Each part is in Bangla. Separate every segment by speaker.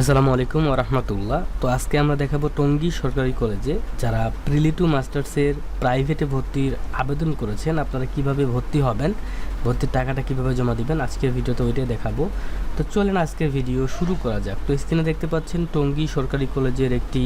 Speaker 1: আসসালামু আলাইকুম রহমতুল্লাহ। তো আজকে আমরা দেখাবো টঙ্গী সরকারি কলেজে যারা প্রিলি টু মাস্টার্সের প্রাইভেটে ভর্তির আবেদন করেছেন, আপনারা কীভাবে ভর্তি হবেন, ভর্তির টাকাটা কীভাবে জমা দিবেন, আজকের ভিডিওতে ওইটাই দেখাবো। তো চলেন আজকের ভিডিও শুরু করা যাক। তো স্ক্রিনে দেখতে পাচ্ছেন টঙ্গী সরকারি কলেজের একটি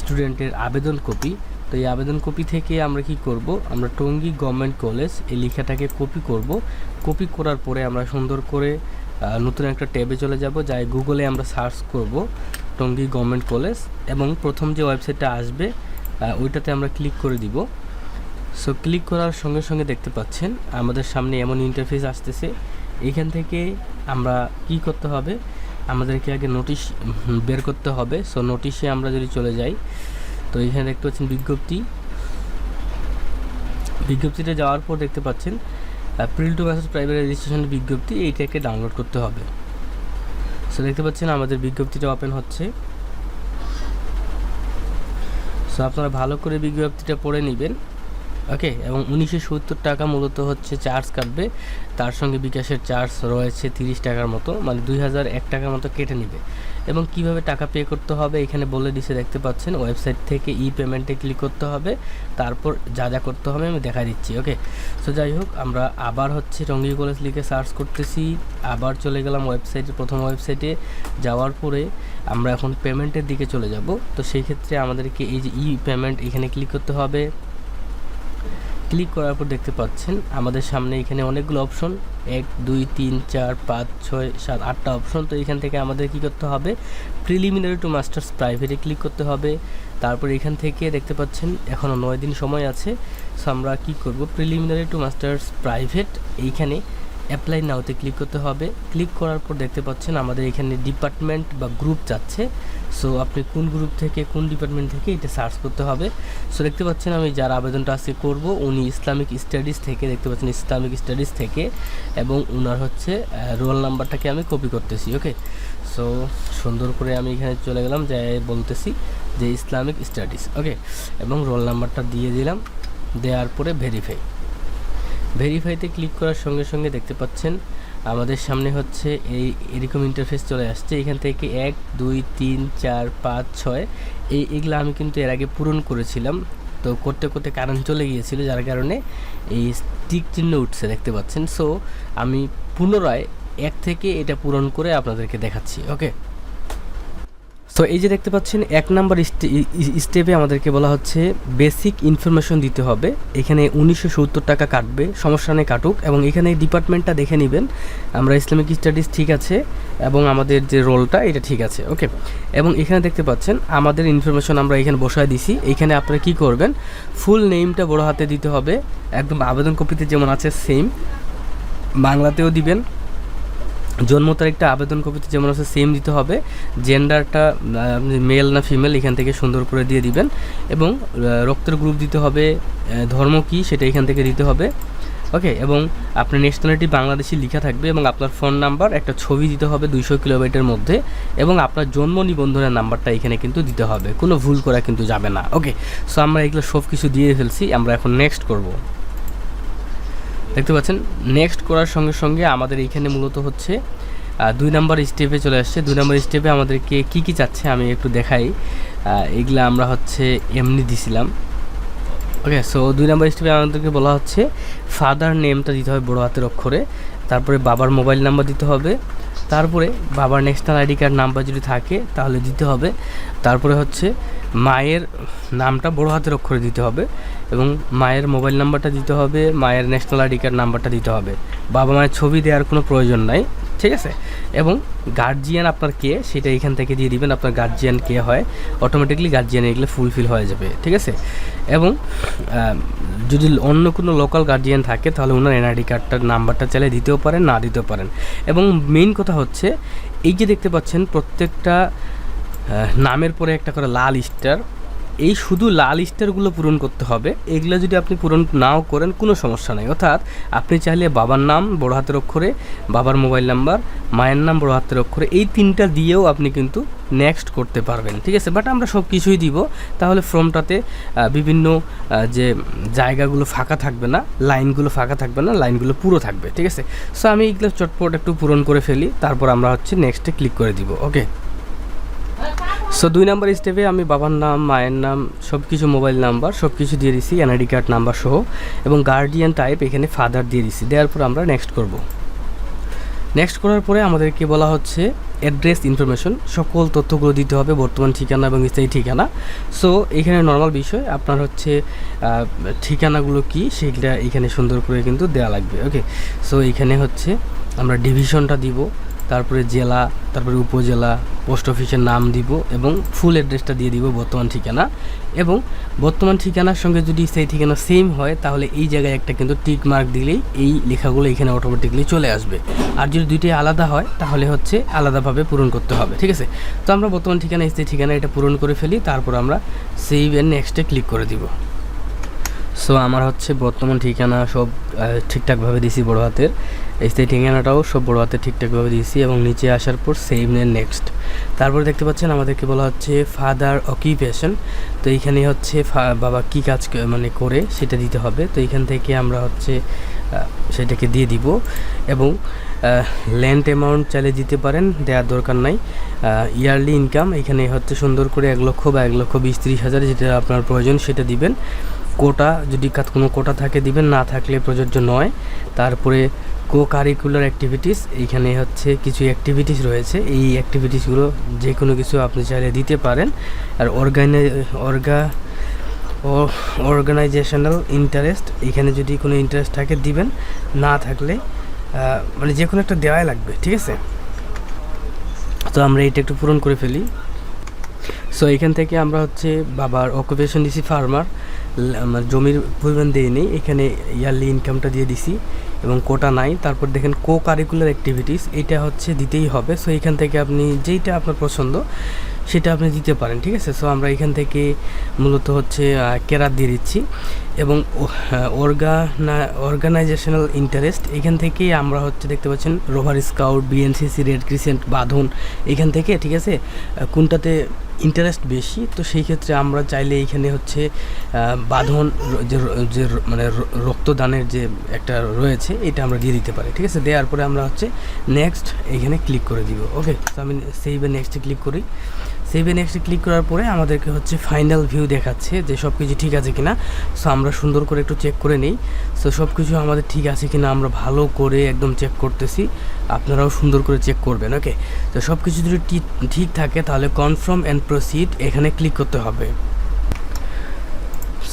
Speaker 1: স্টুডেন্টের আবেদন কপি তো এই আবেদন কপি থেকে আমরা কি করব? আমরা টঙ্গী গভর্নমেন্ট কলেজ এই লেখাটাকে কপি করব। কপি করার পরে আমরা সুন্দর করে নতুন একটা ট্যাবে চলে যাব, যাই গুগলে আমরা সার্চ করব টঙ্গী গভর্নমেন্ট কলেজ এবং প্রথম যে ওয়েবসাইটটা আসবে ওইটাতে আমরা ক্লিক করে দিব। সো ক্লিক করার সঙ্গে সঙ্গে দেখতে পাচ্ছেন, আমাদের সামনে এমন ইন্টারফেস আসতেছে। এইখান থেকে আমরা কি করতে হবে? আমাদেরকে আগে নোটিশ বের করতে হবে। সো নোটিশে আমরা যদি চলে যাই, তো এখানে দেখতে পাচ্ছেন বিজ্ঞপ্তি। বিজ্ঞপ্তিতে যাওয়ার পর দেখতে পাচ্ছেন prelim to message private registration বিজ্ঞপ্তি এইটাকে ডাউনলোড করতে হবে। সো দেখতে পাচ্ছেন আমাদের বিজ্ঞপ্তিটা ওপেন হচ্ছে। সো আপনারা ভালো করে বিজ্ঞপ্তিটা পড়ে নেবেন। ওকে এবং উনিশশো সত্তর টাকা মূলত হচ্ছে চার্জ কাটবে। তার সঙ্গে বিকাশের চার্জ রয়েছে তিরিশ টাকার মতো মানে দুই হাজার এক টাকার মতো কেটে নেবে। এবং কীভাবে টাকা পে করতে হবে এখানে বলে দিছে, দেখতে পাচ্ছেন ওয়েবসাইট থেকে ই পেমেন্টে ক্লিক করতে হবে, তারপর যা যা করতে হবে আমি দেখা দিচ্ছি ওকে সো যাই হোক, আমরা আবার হচ্ছে রঙ্গি কলেজ লিখে সার্চ করতেছি, আবার চলে গেলাম ওয়েবসাইটে প্রথম ওয়েবসাইটে যাওয়ার পরে আমরা এখন পেমেন্টের দিকে চলে যাব। তো সেই ক্ষেত্রে আমাদেরকে এই যে ই পেমেন্ট এখানে ক্লিক করতে হবে। ক্লিক করার পর দেখতে পাচ্ছেন, আমাদের সামনে এখানে অনেকগুলো অপশন এক, দুই, তিন, চার, পাঁচ, ছয়, সাত, আটটা অপশন তো এখান থেকে আমাদের কি করতে হবে? প্রিলিমিনারি টু মাস্টার্স প্রাইভেটে ক্লিক করতে হবে। তারপর এখান থেকে দেখতে পাচ্ছেন এখনও নয় দিন সময় আছে। সো আমরা কি করব? প্রিলিমিনারি টু মাস্টার্স প্রাইভেট এইখানে অ্যাপ্লাই নাওতে ক্লিক করতে হবে। ক্লিক করার পর দেখতে পাচ্ছেন আমাদের এখানে ডিপার্টমেন্ট বা গ্রুপ যাচ্ছে। সো আপনি কোন গ্রুপ থেকে, কোন ডিপার্টমেন্ট থেকে এটা সার্চ করতে হবে। সো দেখতে পাচ্ছেন আমি যার আবেদনটা আজকে করব, উনি ইসলামিক স্টাডিজ থেকে, দেখতে পাচ্ছেন ইসলামিক স্টাডিজ থেকে এবং ওনার হচ্ছে রোল নাম্বারটাকে আমি কপি করতেছি ওকে সো সুন্দর করে আমি এখানে চলে গেলাম যে বলতেছি যে ইসলামিক স্টাডিজ ওকে এবং রোল নাম্বারটা দিয়ে দিলাম, দেওয়ার পরে ভেরিফাই ভেরিফাইতে ক্লিক করার সঙ্গে সঙ্গে দেখতে পাচ্ছেন, আমাদের সামনে হচ্ছে এই এরকম ইন্টারফেস চলে আসছে। এখান থেকে এক, দুই, তিন, চার, পাঁচ, ছয়, এই এগুলো আমি কিন্তু এর আগে পূরণ করেছিলাম। তো করতে করতে কারেন্ট চলে গিয়েছিল, যার কারণে এই স্টিক চিহ্ন উঠছে, দেখতে পাচ্ছেন। সো আমি পুনরায় এক থেকে এটা পূরণ করে আপনাদেরকে দেখাচ্ছি ওকে তো এই যে দেখতে পাচ্ছেন, এক নাম্বার স্টেপে আমাদেরকে বলা হচ্ছে, বেসিক ইনফরমেশন দিতে হবে। এখানে উনিশশো সত্তর টাকা কাটবে, সমস্যা নেই কাটুক। এবং এখানে ডিপার্টমেন্টটা দেখে নেবেন, আমরা ইসলামিক স্টাডিজ ঠিক আছে, এবং আমাদের যে রোলটা, এটা ঠিক আছে, ওকে? এবং এখানে দেখতে পাচ্ছেন, আমাদের ইনফরমেশন আমরা এখানে বসায় দিছি। এখানে আপনারা কি করবেন, ফুল নেমটা বড় হাতে দিতে হবে। একদম আবেদন কপিতে যেমন আছে, সেম। বাংলাতেও দিবেন জন্ম তারিখটা আবেদন কপিতে যেমন আছে সেম দিতে হবে। জেন্ডারটা মেল না ফিমেল এখান থেকে সুন্দর করে দিয়ে দিবেন। এবং রক্তের গ্রুপ দিতে হবে ধর্ম কী সেটা এখান থেকে দিতে হবে। ওকে এবং আপনার ন্যাশনালিটি বাংলাদেশি লেখা থাকবে এবং আপনার ফোন নাম্বার একটা ছবি দিতে হবে দুইশো কিলোমিটার মধ্যে। এবং আপনার জন্ম নিবন্ধনের নাম্বারটা এখানে কিন্তু দিতে হবে। কোনো ভুল করা কিন্তু যাবে না। ওকে সো আমরা এগুলো সব কিছু দিয়ে ফেলছি, আমরা এখন নেক্সট করব। দেখতে পাচ্ছেন নেক্সট করার সঙ্গে সঙ্গে আমাদের এইখানে মূলত হচ্ছে দুই নাম্বার স্টেপে চলে আসছে। দুই নাম্বার স্টেপে আমাদেরকে কি কি চাচ্ছে আমি একটু দেখাই। এগুলা আমরা হচ্ছে এমনি দিছিলাম। ওকে সো দুই নাম্বার স্টেপে আমাদেরকে বলা হচ্ছে ফাদার নেমটা দিতে হবে বড় হাতের অক্ষরে, তারপরে বাবার মোবাইল নাম্বার দিতে হবে, তারপরে বাবার ন্যাশনাল আইডি কার্ড নাম্বার যদি থাকে, তাহলে দিতে হবে, তারপরে হচ্ছে মায়ের নামটা বড় হাতের অক্ষরে দিতে হবে এবং মায়ের মোবাইল নাম্বারটা দিতে হবে, মায়ের ন্যাশনাল আইডি কার্ড নাম্বারটা দিতে হবে। বাবা মায়ের ছবি দেওয়ার কোনো প্রয়োজন নাই, ঠিক আছে? এবং গার্জিয়ান আপনার কে, সেটা এখান থেকে দিয়ে দিবেন, আপনার গার্জিয়ান কে হয় অটোমেটিকলি গার্জিয়ান এগুলো ফুলফিল হয়ে যাবে, ঠিক আছে? এবং যদি অন্য কোনো লোকাল গার্জিয়ান থাকে, তাহলে ওনার এনআইডি কার্ডটার নাম্বারটা চাইলে দিতেও পারেন, না দিতেও পারেন। এবং মেইন কথা হচ্ছে, এই যে দেখতে পাচ্ছেন, প্রত্যেকটা নামের পরে একটা করে লাল স্টার এই শুধু লাল স্টারগুলো পূরণ করতে হবে। এগুলো যদি আপনি পূরণ নাও করেন, কোনো সমস্যা নেই। অর্থাৎ আপনি চাইলে বাবার নাম বড় হাতের অক্ষরে, বাবার মোবাইল নাম্বার, মায়ের নাম বড় হাতের অক্ষরে, এই তিনটা দিয়েও আপনি কিন্তু নেক্সট করতে পারবেন। ঠিক আছে? বাট আমরা সব কিছুই দিব। তাহলে ফর্মটাতে বিভিন্ন যে জায়গাগুলো ফাঁকা থাকবে না, লাইনগুলো ফাঁকা থাকবে না, লাইনগুলো পুরো থাকবে। ঠিক আছে? সো আমি এগুলো চটপট একটু পূরণ করে ফেলি। তারপর আমরা হচ্ছে নেক্সটে ক্লিক করে দিব। ওকে সো দুই নাম্বার স্টেপে আমি বাবার নাম, মায়ের নাম সব কিছু মোবাইল নাম্বার সব কিছু দিয়ে দিছি এনআইডি কার্ড নাম্বার সহ, এবং গার্ডিয়ান টাইপ এখানে ফাদার দিয়ে দিছি। দেওয়ার পর আমরা নেক্সট করব। নেক্সট করার পরে আমাদেরকে বলা হচ্ছে অ্যাড্রেস ইনফরমেশন সকল তথ্যগুলো দিতে হবে, বর্তমান ঠিকানা এবং স্থায়ী ঠিকানা। সো এখানে নর্মাল বিষয়, আপনার হচ্ছে ঠিকানাগুলো কি সেগুলা এখানে সুন্দর করে কিন্তু দেওয়া লাগবে ওকে সো এখানে হচ্ছে আমরা ডিভিশনটা দিব তারপরে জেলা, তারপরে উপজেলা, পোস্ট অফিসের নাম দিব এবং ফুল অ্যাড্রেসটা দিয়ে দিব বর্তমান ঠিকানা। এবং বর্তমান ঠিকানার সঙ্গে যদি সেই ঠিকানা সেম হয়, তাহলে এই জায়গায় একটা কিন্তু টিক মার্ক দিলেই এই লেখাগুলো এখানে অটোমেটিকলি চলে আসবে। আর যদি দুইটাই আলাদা হয়, তাহলে হচ্ছে আলাদাভাবে পূরণ করতে হবে, ঠিক আছে? তো আমরা বর্তমান ঠিকানা সেই ঠিকানা এটা পূরণ করে ফেলি, তারপর আমরা সেভ অ্যান্ড নেক্সটে ক্লিক করে দিব। সো আমার হচ্ছে বর্তমান ঠিকানা সব ঠিকঠাকভাবে দিয়েছি বড় হাতের। সেই ঠিকানাটাও সব বড় হাতে ঠিকঠাকভাবে দিয়েছি এবং নিচে আসার পর সেভ নেন নেক্সট তারপরে দেখতে পাচ্ছেন আমাদেরকে বলা হচ্ছে ফাদার অকিউপেশন তো এইখানে হচ্ছে বাবা কী কাজ মানে করে সেটা দিতে হবে। তো এইখান থেকে আমরা হচ্ছে সেটাকে দিয়ে দিব। এবং ল্যান্ড অ্যামাউন্ট চাইলে দিতে পারেন, দেওয়ার দরকার নাই। ইয়ারলি ইনকাম এখানে হচ্ছে সুন্দর করে এক লক্ষ বা এক লক্ষ বিশ ত্রিশ হাজার যেটা আপনার প্রয়োজন সেটা দিবেন। কোটা, যদি কোনো কোটা থাকে, দিবেন, না থাকলে প্রযোজ্য নয়। তারপরে কো কারিকুলার অ্যাক্টিভিটিস এইখানে হচ্ছে কিছু অ্যাক্টিভিটিস রয়েছে। এই অ্যাক্টিভিটিসগুলো যে কোনো কিছু আপনি চাইলে দিতে পারেন। আর অর্গানাই অর্গা অর্গানাইজেশনাল ইন্টারেস্ট এখানে যদি কোনো ইন্টারেস্ট থাকে, দিবেন। না থাকলে মানে যে কোনো একটা দেওয়াই লাগবে, ঠিক আছে? তো আমরা এটা একটু পূরণ করে ফেলি। সো এখান থেকে আমরা হচ্ছে বাবার অকুপেশন দিছি ফার্মার জমির পরিমাণ দিয়ে নেই। এখানে ইয়ারলি ইনকামটা দিয়ে দিছি এবং কোটা নাই। তারপর দেখেন কো কারিকুলার অ্যাক্টিভিটিস এটা হচ্ছে দিতেই হবে। সো এখান থেকে আপনি যেইটা আপনার পছন্দ সেটা আপনি দিতে পারেন, ঠিক আছে? সো আমরা এখান থেকে মূলত হচ্ছে কেরাত দিয়ে দিচ্ছি এবং অর্গানা অর্গানাইজেশনাল ইন্টারেস্ট এখান থেকে আমরা হচ্ছে দেখতে পাচ্ছেন rover scout BNCC red crescent Badhan এখান থেকে, ঠিক আছে? কোনটাতে ইন্টারেস্ট বেশি, তো সেই ক্ষেত্রে আমরা চাইলে এইখানে হচ্ছে বাঁধন যে যে মানে রক্তদানের যে একটা রয়েছে, এটা আমরা দিয়ে দিতে পারি, ঠিক আছে? দেওয়ার পরে আমরা হচ্ছে নেক্সট এখানে ক্লিক করে দিব ওকে তো আমি সেইভে নেক্সটে ক্লিক করি। সেইভে এক্সে ক্লিক করার পরে আমাদেরকে হচ্ছে ফাইনাল ভিউ দেখাচ্ছে যে সব কিছু ঠিক আছে কিনা। সো আমরা সুন্দর করে একটু চেক করে নিই। সো সব কিছু আমাদের ঠিক আছে কিনা আমরা ভালো করে একদম চেক করতেছি। আপনারাও সুন্দর করে চেক করবেন ওকে তো সব কিছু যদি ঠিক থাকে তাহলে কনফার্ম অ্যান্ড প্রসিড এখানে ক্লিক করতে হবে।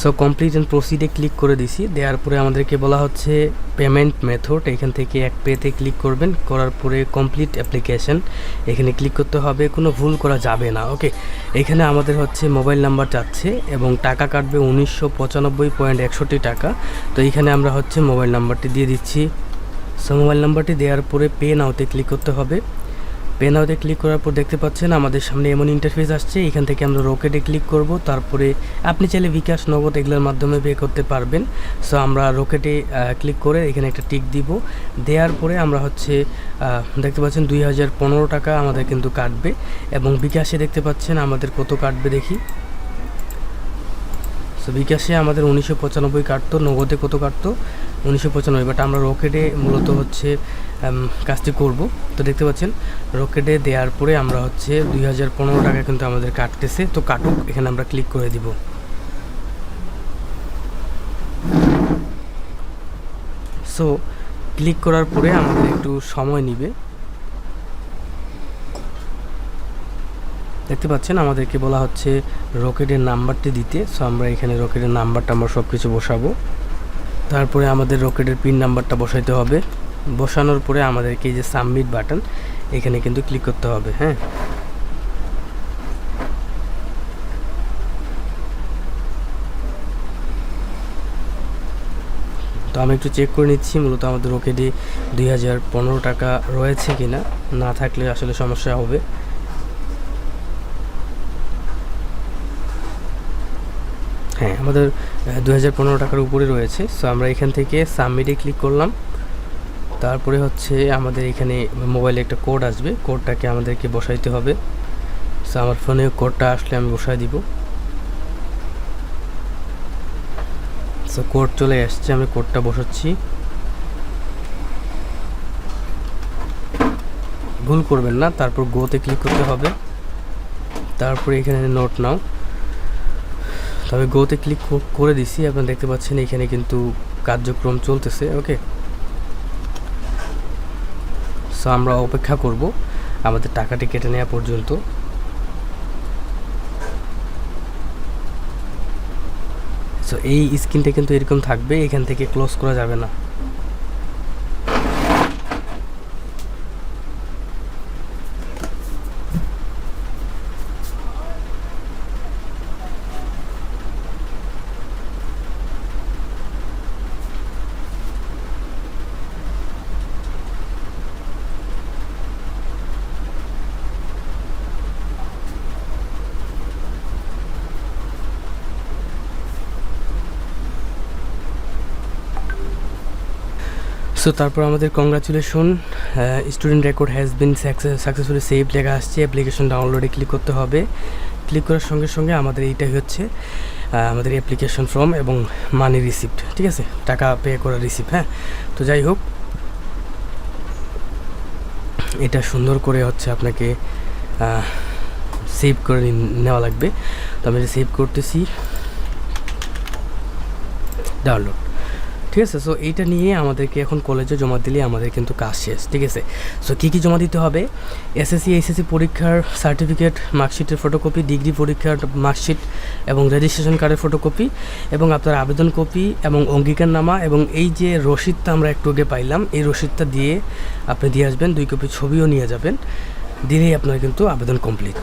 Speaker 1: সো কমপ্লিট অ্যান্ড প্রসিডে ক্লিক করে দিছি। দেওয়ার পরে আমাদেরকে বলা হচ্ছে পেমেন্ট মেথড এখান থেকে এক পেতে ক্লিক করবেন। করার পরে কমপ্লিট অ্যাপ্লিকেশন এখানে ক্লিক করতে হবে। কোনো ভুল করা যাবে না। ওকে এখানে আমাদের হচ্ছে মোবাইল নাম্বার চাচ্ছে এবং টাকা কাটবে উনিশশো পঁচানব্বই পয়েন্ট একষট্টি টাকা। তো এখানে আমরা হচ্ছে মোবাইল নাম্বারটি দিয়ে দিচ্ছি। সো মোবাইল নাম্বারটি দেওয়ার পরে পে নাওতে ক্লিক করতে হবে। পে নাওতে ক্লিক করার পর দেখতে পাচ্ছেন আমাদের সামনে এমন ইন্টারফেস আসছে। এখান থেকে আমরা রকেটে ক্লিক করব। তারপরে আপনি চাইলে বিকাশ নগদ এগুলোর মাধ্যমে পে করতে পারবেন। সো আমরা রকেটে ক্লিক করে এখানে একটা টিক দিব। দেওয়ার পরে আমরা হচ্ছে দেখতে পাচ্ছেন দুই হাজার পনেরো টাকা আমাদের কিন্তু কাটবে। এবং বিকাশে দেখতে পাচ্ছেন আমাদের কত কাটবে দেখি। সো বিকাশে আমাদের উনিশশো পঁচানব্বই কাটতো, নগদে কত কাটতো? উনিশশো পঁচানব্বই বাট আমরা রকেটে মূলত হচ্ছে কাজটি করব। তো দেখতে পাচ্ছেন, রকেটে দেওয়ার পরে আমরা হচ্ছে দুই হাজার পনেরো টাকা কিন্তু আমাদের কাটতেছে। তো কাটুক, এখানে আমরা ক্লিক করে দিব। সো ক্লিক করার পরে আমাদের একটু সময় নিবে। দেখতে পাচ্ছেন, আমাদেরকে বলা হচ্ছে রকেটের নাম্বারটি দিতে। সো আমরা এখানে রকেটের নাম্বারটা আমরা সব কিছু বসাবো। তারপরে আমাদের রকেটের পিন নাম্বারটা বসাইতে হবে। বসানোর পরে আমাদেরকে যে সাবমিট বাটন এখানে কিন্তু ক্লিক করতে হবে হ্যাঁ? তো আমি একটু চেক করে নিচ্ছি, মূলত আমাদের রকেটে দুই হাজার পনেরো টাকা রয়েছে কি না না থাকলে আসলে সমস্যা হবে। হ্যাঁ আমাদের দু হাজার পনেরো টাকার উপরে রয়েছে সো আমরা এখান থেকে সাবমিটে ক্লিক করলাম। তারপরে হচ্ছে আমাদের এখানে মোবাইলে একটা কোড আসবে। কোডটাকে আমাদেরকে বসাইতে হবে। সো আমার ফোনে কোডটা আসলে আমি বসাই দিব। সো কোড চলে আসছে, আমি কোডটা বসাচ্ছি। ভুল করবেন না, তারপর গোতে ক্লিক করতে হবে। তারপরে এখানে নোট নাও। তবে গোতে ক্লিক করে দিছি, আপনারা দেখতে পাচ্ছেন এখানে কিন্তু কার্যক্রম চলতেছে, ওকে? সো আমরা অপেক্ষা করব আমাদের টাকাটি কেটে নেওয়া পর্যন্ত। সো এই স্ক্রিনটা কিন্তু এরকম থাকবে, এখান থেকে ক্লোজ করা যাবে না। সো তারপর আমাদের congratulation student record has been successfully save লেখা আসছে অ্যাপ্লিকেশন ডাউনলোডে ক্লিক করতে হবে। ক্লিক করার সঙ্গে সঙ্গে আমাদের এইটাই হচ্ছে আমাদের অ্যাপ্লিকেশন ফর্ম এবং মানি রিসিপ্ট ঠিক আছে? টাকা পে করা রিসিপ্ট হ্যাঁ? তো যাই হোক, এটা সুন্দর করে হচ্ছে আপনাকে সেভ করে নেওয়া লাগবে। তো আমি সেভ করতেছি। ডাউনলোড ঠিক আছে? সো এইটা নিয়ে আমাদেরকে এখন কলেজে জমা দিলে আমাদের কিন্তু কাজ শেষ, ঠিক আছে? সো কী কী জমা দিতে হবে? এসএসসি এইচএসসি পরীক্ষার সার্টিফিকেট মার্কশিটের ফটোকপি ডিগ্রি পরীক্ষার মার্কশিট এবং রেজিস্ট্রেশন কার্ডের ফটোকপি এবং আপনার আবেদন কপি এবং অঙ্গীকারনামা এবং এই যে রসিদটা আমরা একটু আগে পাইলাম, এই রসিদটা দিয়ে আপনি দিয়ে আসবেন, দুই কপি ছবিও নিয়ে যাবেন। দিলেই আপনার কিন্তু আবেদন কমপ্লিট